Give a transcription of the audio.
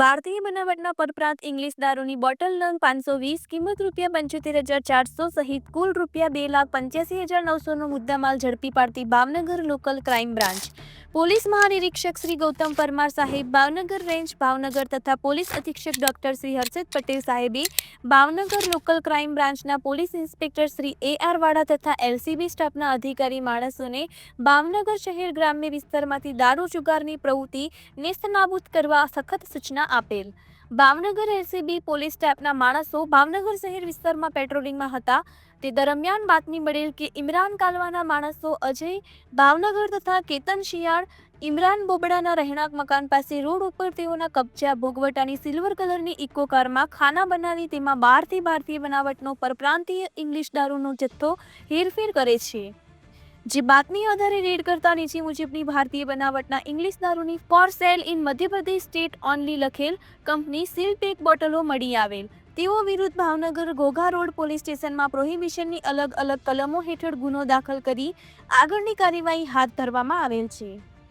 ભારતીય બનાવટના પરપ્રાંત ઇંગ્લિશ દારૂની બોટલ નંગ પાંચસો વીસ, કિંમત રૂપિયા પંચોતેર હજાર ચારસો સહિત કુલ રૂપિયા બે લાખ પંચ્યાસી હજાર નવસોનો મુદ્દામાલ ઝડપી પાડતી Bhavnagar local crime branch. Police મહાનિરીક્ષક Shri Gautam Parmar સાહેબ, ભાવનગર રેન્જ ભાવનગર તથા પોલીસ અધિક્ષક ડોક્ટર શ્રી હર્ષદ પટેલ સાહેબે ભાવનગર લોકલ ક્રાઇમ બ્રાન્ચના police inspector Shri A R Vada તથા એલસીબી સ્ટાફના અધિકારી માણસોને ભાવનગર શહેર ગ્રામ્ય વિસ્તારમાંથી દારૂ જુગારની પ્રવૃત્તિ નેસ્તનાબૂદ કરવા સખત સૂચના આપેલ. ભાવનગર એલસીબી પોલીસ સ્ટાફના માણસો ભાવનગર શહેર વિસ્તારમાં પેટ્રોલિંગમાં હતા. તે દરમિયાન બાતમી મળેલ કે ઇમરાન કાલવાના માણસો અજય ભાવનગર તથા કેતન શિયાળ, ઇમરાન બોબડાના રહેણાંક મકાન પાસે રોડ ઉપર તેઓના કબજા ભોગવટાની સિલ્વર કલરની ઇકો કારમાં ખાના બનાવી તેમાં બહારથી ભારતીય બનાવટનો પરપ્રાંતીય ઇંગ્લિશ દારૂનો જથ્થો હેરફેર કરે છે. જે બાતમી આધારે રેડ કરતા નીચે મુજબની ભારતીય બનાવટના ઇંગ્લિશ દારૂની for sale in Madhya Pradesh state only લખેલ કંપની સીલ પેક બોટલો મળી આવેલ. તેઓ વિરુદ્ધ ભાવનગર ઘોઘા રોડ પોલીસ સ્ટેશનમાં પ્રોહિબિશનની અલગ અલગ કલમો હેઠળ ગુનો દાખલ કરી આગળની કાર્યવાહી હાથ ધરવામાં આવેલ છે.